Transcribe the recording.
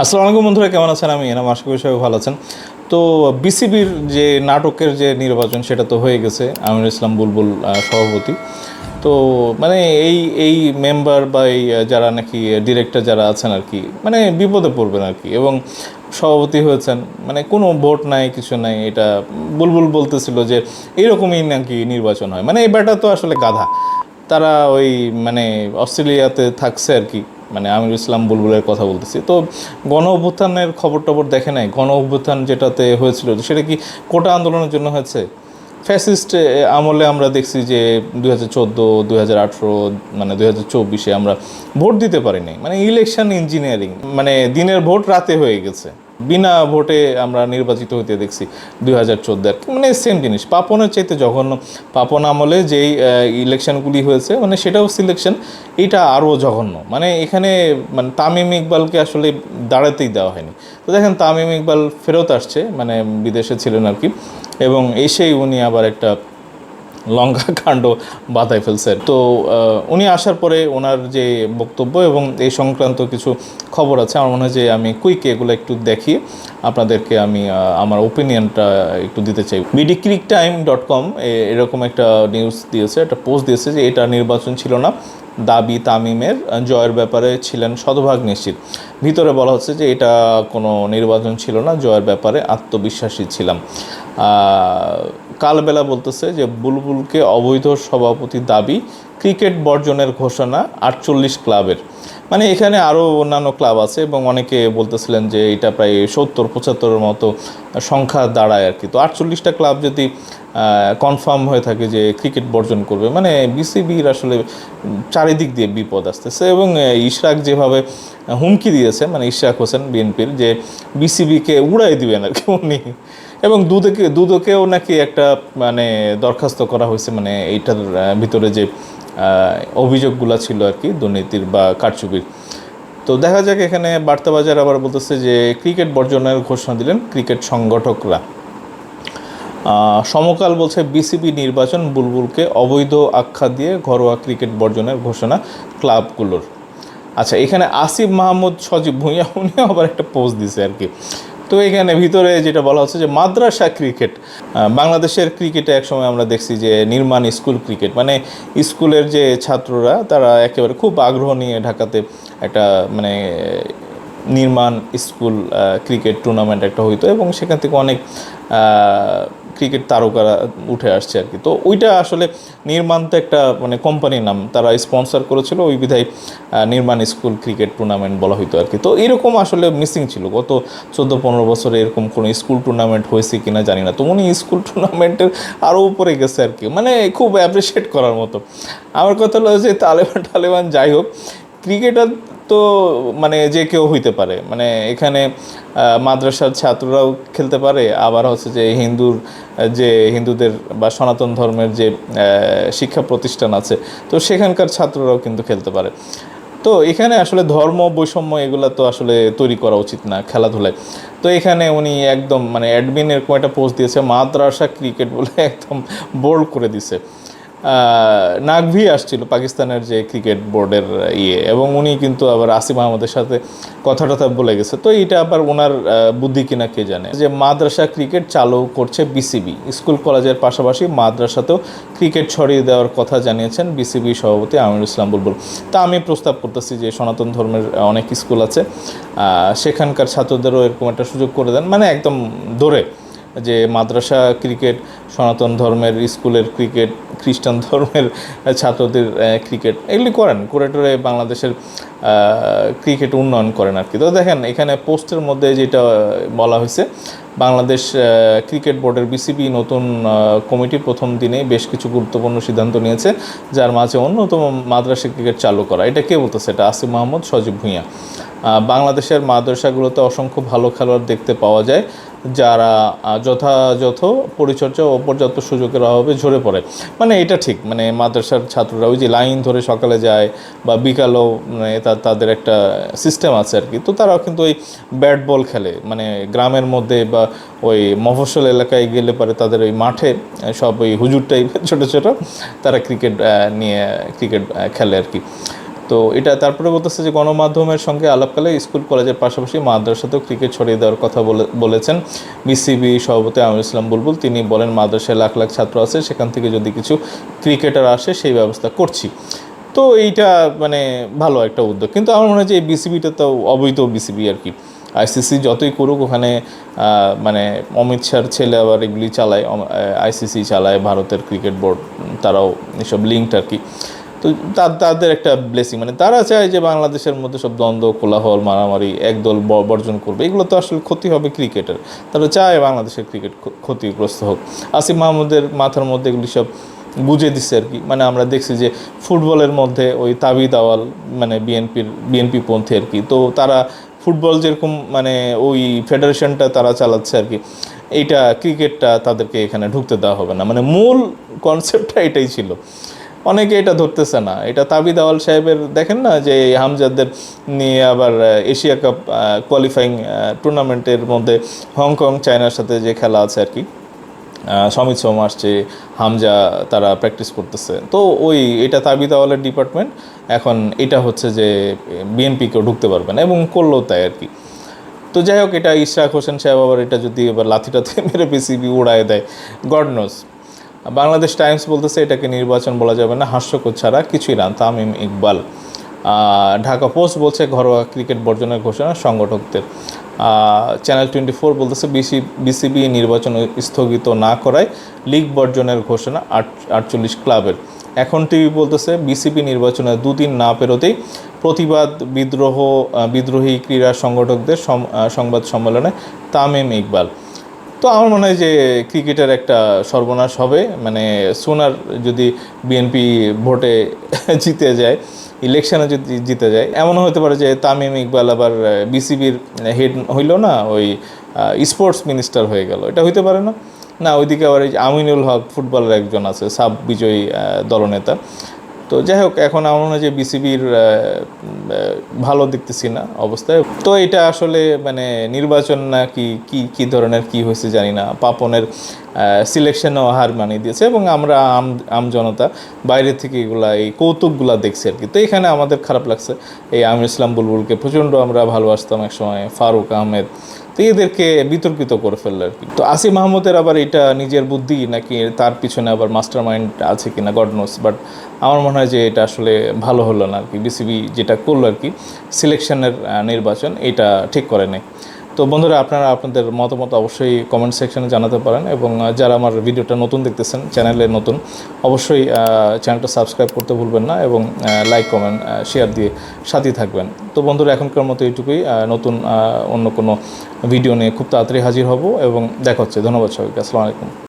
আসসালামু আলাইকুম বন্ধুরা, কেমন আছেন? আমি এনাম, আশা করি সবাই ভালো আছেন। তো বিসিবির যে নাটকের যে নির্বাচন, সেটা তো হয়ে গেছে, আমির ইসলাম বুলবুল সভাপতি। তো মানে এই এই মেম্বার বা এই যারা নাকি ডিরেক্টর যারা আছেন আর কি মানে বিপদে পড়বেন আর কি। এবং সভাপতি হয়েছেন মানে কোনো ভোট নাই, কিছু নাই, এটা বুলবুল বলতেছিল যে এইরকমই নাকি নির্বাচন হয়। মানে এই ব্যাটা তো আসলে গাধা। তারা ওই মানে অস্ট্রেলিয়াতে থাকছে আর কি। মানে আমির ইসলাম বুলবুলের কথা বলতেছি। তো গণ অভ্যুত্থানের খবর টবর দেখে নাই? গণ অভ্যুত্থান যেটাতে হয়েছিল, সেটা কি কোটা আন্দোলনের জন্য হয়েছে? ফ্যাসিস্ট আমলে আমরা দেখছি যে দুই হাজার চোদ্দ, দুই হাজার আঠেরো মানে দু হাজার চব্বিশে আমরা ভোট দিতে পারিনি। মানে ইলেকশন ইঞ্জিনিয়ারিং মানে দিনের ভোট রাতে হয়ে গেছে। বিনা ভোটে আমরা নির্বাচিত হতে দেখছি দুই হাজার চোদ্দ মানে সেম জিনিস। পাপনের চাইতে জঘন্য। পাপন আমলে যেই ইলেকশনগুলি হয়েছে মানে সেটাও সিলেকশন এটা আরও জঘন্য। মানে এখানে মানে তামিম ইকবালকে আসলে দাঁড়াতেই দেওয়া হয়নি। তো দেখেন, তামিম ইকবাল ফেরত আসছে মানে বিদেশে ছিলেন আর কি। এবং এসেই উনি আবার একটা লঙ্কা কাণ্ড বাধায় ফেলছেন। তো উনি আসার পরে ওনার যে বক্তব্য এবং এই সংক্রান্ত কিছু খবর আছে, আমার মনে হয় যে আমি কুইক এগুলো একটু দেখি। আপনাদেরকে আমি আমার ওপিনিয়নটা একটু দিতে চাই। BD crick time dot com এরকম একটা নিউজ দিয়েছে, একটা পোস্ট দিয়েছে যে এটা নির্বাচন ছিল না। দাবি তামিমের জয়ের ব্যাপারে ছিলেন শতভাগ নিশ্চিত। ভিতরে বলা হচ্ছে যে এটা কোনো নির্বাচন ছিল না, জয়ের ব্যাপারে আত্মবিশ্বাসী ছিলাম। কালবেলা বলতেছে যে বুলবুলকে অবৈধ সভাপতি দাবি ক্রিকেট বর্জনের ঘোষণা আটচল্লিশ ক্লাবের। মানে এখানে আরও অন্যান্য ক্লাব আছে এবং অনেকে বলতেছিলেন যে এটা প্রায় সত্তর, পঁচাত্তরের মতো সংখ্যা দাঁড়ায় আর কি তো আটচল্লিশটা ক্লাব যদি কনফার্ম হয়ে থাকে যে ক্রিকেট বর্জন করবে মানে বিসিবির আসলে চারিদিক দিয়ে বিপদ আসতেছে এবং ইশরাক যেভাবে হুমকি দিয়েছে মানে ইশরাক হোসেন বিএনপির যে বিসিবিকে উড়াই দিবেন আর কি উনি, এবং দুদকে, দুদকেও নাকি একটা মানে দরখাস্ত করা হয়েছে মানে এইটার ভিতরে যে অভিযোগগুলো ছিল আর কি, দুর্নীতির বা কারচুপির। তো দেখা যাক এখানে বার্তা বাজার আবার বলতেছে যে ক্রিকেট বর্জনের ঘোষণা দিলেন ক্রিকেট সংগঠকরা। সমকাল বলছে বিসিবি নির্বাচন বুলবুলকে অবৈধ আখ্যা দিয়ে ঘরোয়া ক্রিকেট বর্জনের ঘোষণা ক্লাবগুলোর। আচ্ছা এখানে আসিফ মাহমুদ সজীব ভুঁইয়া উনি আবার একটা পোস্ট দিছে আর কি। তো এখানে ভিতরে যেটা বলা হচ্ছে যে মাদ্রাসা ক্রিকেট বাংলাদেশের ক্রিকেটে একসময় আমরা দেখছি যে নির্মাণ স্কুল ক্রিকেট মানে স্কুলের যে ছাত্ররা তারা একেবারে খুব আগ্রহ নিয়ে ঢাকাতে একটা মানে নির্মাণ স্কুল ক্রিকেট টুর্নামেন্ট একটা হইতো এবং সেখান থেকে অনেক ক্রিকেট তারকারা উঠে আসছে আর কি। তো ওইটা আসলে নির্মাণ তো একটা মানে কোম্পানির নাম, তারা স্পন্সর করেছিল, ওই বিধায় নির্মাণ স্কুল ক্রিকেট টুর্নামেন্ট বলা হইতো আর কি। তো এরকম আসলে মিসিং ছিল। গত চোদ্দ পনেরো বছরে এরকম কোনো স্কুল টুর্নামেন্ট হয়েছে কি না জানি না। তো উনি স্কুল টুর্নামেন্টের আরও উপরে গেছে আর কি। মানে খুব অ্যাপ্রিসিয়েট করার মতো। আমার কথা হলো যে তালেবান, টালেবান যাই হোক, ক্রিকেটার তো মানে যে কেউ হইতে পারে। মানে এখানে মাদ্রাসার ছাত্ররাও খেলতে পারে, আবার হচ্ছে যে হিন্দুর যে হিন্দুদের বা সনাতন ধর্মের যে শিক্ষা প্রতিষ্ঠান আছে, তো সেখানকার ছাত্ররাও কিন্তু খেলতে পারে। তো এখানে আসলে ধর্ম, বৈষম্য এগুলো তো আসলে তৈরি করা উচিত না খেলাধুলায়। তো এখানে উনি একদম মানে অ্যাডমিন এরকম একটা পোস্ট দিয়েছে, মাদ্রাসা ক্রিকেট বলে একদম বোল্ড করে দিছে। নাকভি আসছিল পাকিস্তানের যে ক্রিকেট বোর্ডের ইয়ে এবং উনি কিন্তু আবার আসিফ আহমদের সাথে কথা টথা বলে গেছে। তো এটা আবার ওনার বুদ্ধি কিনা কে জানে? যে মাদ্রাসা ক্রিকেট চালু করছে বিসিবি। স্কুল কলেজের পাশাপাশি মাদ্রাসাতেও ক্রিকেট ছড়িয়ে দেওয়ার কথা জানিয়েছেন বিসিবি সভাপতি আমির ইসলাম বুলবুল। তা আমি প্রস্তাব করতেছি যে সনাতন ধর্মের অনেক স্কুল আছে সেখানকার ছাত্রদেরও এরকম একটা সুযোগ করে দেন। মানে একদম ধরে যে মাদ্রাসা ক্রিকেট, সনাতন ধর্মের স্কুলের ক্রিকেট খ্রিস্টান ধর্মের ছাত্রদের ক্রিকেট এগুলি করেন। করে টোরে বাংলাদেশের ক্রিকেট উন্নয়ন করেন আর কি তো দেখেন, এখানে পোস্টের মধ্যে যেটা বলা হয়েছে, বাংলাদেশ ক্রিকেট বোর্ডের বিসিবি নতুন কমিটি প্রথম দিনে বেশ কিছু গুরুত্বপূর্ণ সিদ্ধান্ত নিয়েছে, যার মাঝে অন্যতম মাদ্রাসা ক্রিকেট চালু করা। এটা কে বলতেছে? এটা আসিফ মাহমুদ, সজীব ভুঁইয়া। বাংলাদেশের মাদ্রাসাগুলোতে অসংখ্য ভালো খেলোয়াড় দেখতে পাওয়া যায়। যারা যথাযথ পরিচর্যা ও পর্যাপ্ত সুযোগের অভাবে ঝরে পড়ে। মানে এটা ঠিক মানে মাদ্রাসার ছাত্ররা ওই যে লাইন ধরে সকালে যায় বা বিকালেও মানে তাদের একটা সিস্টেম আছে আর কি। তো তারাও কিন্তু ওই ব্যাট বল খেলে মানে গ্রামের মধ্যে বা ওই মফস্বল এলাকায় গেলে পরে তাদের ওই মাঠে সব ওই হুজুর টাইপের ছোটো ছোটো, তারা ক্রিকেট নিয়ে ক্রিকেট খেলে আর কি। তো এটা তারপরে বলতেছে যে গণমাধ্যমের সঙ্গে আলাপকালে স্কুল, কলেজের পাশাপাশি মাদ্রাসাতেও ক্রিকেট ছড়িয়ে দেওয়ার কথা বলে, বলেছেন বিসিবি সভাপতি আমির ইসলাম বুলবুল। তিনি বলেন, মাদ্রাসায় লাখ লাখ ছাত্র আছে, সেখান থেকে যদি কিছু ক্রিকেটার আসে, সেই ব্যবস্থা করছি। তো এইটা মানে ভালো একটা উদ্যোগ। কিন্তু আমার মনে হয় যে এই বিসিবিটা তো অবৈধ বিসিবি আর কি। আইসিসি যতই করুক, ওখানে মানে অমিত শাহর ছেলে আবার এগুলি চালায় আইসিসি চালায়, ভারতের ক্রিকেট বোর্ড তারাও এসব লিঙ্কড আর কি। তো তাদের একটা ব্লেসিং মানে তারা চায় যে বাংলাদেশের মধ্যে সব দ্বন্দ্ব, কোলাহল, মারামারি একদল বর্জন করবে। এগুলো তো আসলে ক্ষতি হবে ক্রিকেটের। তারা চায় বাংলাদেশের ক্রিকেট ক্ষতিগ্রস্ত হোক। আসিফ মাহমুদের মাথার মধ্যে এগুলি সব বুঝে দিচ্ছে আর কি। মানে আমরা দেখছি যে ফুটবলের মধ্যে ওই তাবিদ আওয়াল মানে বিএনপির, বিএনপি পন্থী আর কি। তো তারা ফুটবল যেরকম মানে ওই ফেডারেশনটা তারা চালাচ্ছে আর কি, এইটা ক্রিকেটটা তাদেরকে এখানে ঢুকতে দেওয়া হবে না। মানে মূল কনসেপ্টটা এটাই ছিল। অনেকে এটা ধরতেছে না। এটা তাবিদ আওয়াল সাহেবের, দেখেন না যে হামজাদের নিয়ে আবার এশিয়া কাপ কোয়ালিফাইং টুর্নামেন্টের মধ্যে হংকং, চায়নার সাথে যে খেলা আছে আর কি সমিত সোম আসছে, হামজা তারা প্র্যাকটিস করতেছে। তো ওই, এটা তাবিদ আওয়ালের ডিপার্টমেন্ট এখন এটা হচ্ছে যে বিএনপিকেও ঢুকতে পারবে না এবং করলেও তাই আর কি। তো যাই হোক, এটা ইশরাক হোসেন সাহেব আবার এটা যদি এবার লাথিটাতে মেরে পিসিবি উড়ায় দেয় গড নোজ বাংলাদেশ টাইমস বলতেছে এটাকে নির্বাচন বলা যাবে না, হাস্যকর ছাড়া কিছুই না। তামিম ইকবাল ঢাকা পোস্ট বলছে ঘরোয়া ক্রিকেট বর্জনের ঘোষণা সংগঠকদের। চ্যানেল টোয়েন্টি ফোর বলতেছে বিসি, বিসিবি নির্বাচন স্থগিত না করায় লিগ বর্জনের ঘোষণা আট, আটচল্লিশ ক্লাবের। এখন টিভি বলতেছে বিসিবি নির্বাচনে দুদিন না পেরোতেই প্রতিবাদ বিদ্রোহ বিদ্রোহী ক্রীড়া সংগঠকদের সংবাদ সম্মেলনে তামিম ইকবাল। তো আমার মনে হয় যে ক্রিকেটের একটা সর্বনাশ হবে। মানে সোনার যদি বিএনপি ভোটে জিতে যায়, ইলেকশনে যদি জিতে যায়, এমনও হতে পারে যে তামিম ইকবাল আবার বিসিবির হেড হইল না, ওই স্পোর্টস মিনিস্টার হয়ে গেল। এটা হইতে পারে না। না, ওইদিকে আবার আমিনুল হক ফুটবলের একজন আছে সাব বিজয়ী দলনেতা। তো যাই হোক, এখন আমার মনে হয় যে বিসিবির ভালো দেখতেছি না অবস্থায়। তো এটা আসলে মানে নির্বাচন না কি কি কি ধরনের, কি হয়েছে জানি না। পাপনের সিলেকশনও হার মানিয়ে দিয়েছে এবং আমরা আম আম জনতা বাইরে থেকে এগুলা, এই কৌতুকগুলা দেখছি আর কি। তো এখানে আমাদের খারাপ লাগছে। এই আমির ইসলাম বুলবুলকে প্রচণ্ড আমরা ভালোবাসতাম এক সময় ফারুক আহমেদ তো এদেরকে বিতর্কিত করে ফেলল আর কি। তো আসিফ মাহমুদের আবার এটা নিজের বুদ্ধি নাকি তার পিছনে আবার মাস্টার মাইন্ড আছে কি না নোস বাট আমার মনে হয় যে এটা আসলে ভালো হলো না আর কি। বিসিবি যেটা করল আর কি সিলেকশনের নির্বাচন, এটা ঠিক করে নেই। তো বন্ধুরা, আপনারা আপনাদের মতামত অবশ্যই কমেন্ট সেকশনে জানাতে পারেন এবং যারা আমার ভিডিওটা নতুন দেখতেছেন চ্যানেলে নতুন, অবশ্যই চ্যানেলটা সাবস্ক্রাইব করতে ভুলবেন না এবং লাইক কমেন্ট শেয়ার দিয়ে সাথেই থাকবেন। তো বন্ধুরা, এখনকার মতো এইটুকুই নতুন অন্য কোনো ভিডিও নিয়ে খুব তাড়াতাড়ি হাজির হব এবং দেখা হচ্ছে। ধন্যবাদ সবাইকে। আসসালামু আলাইকুম।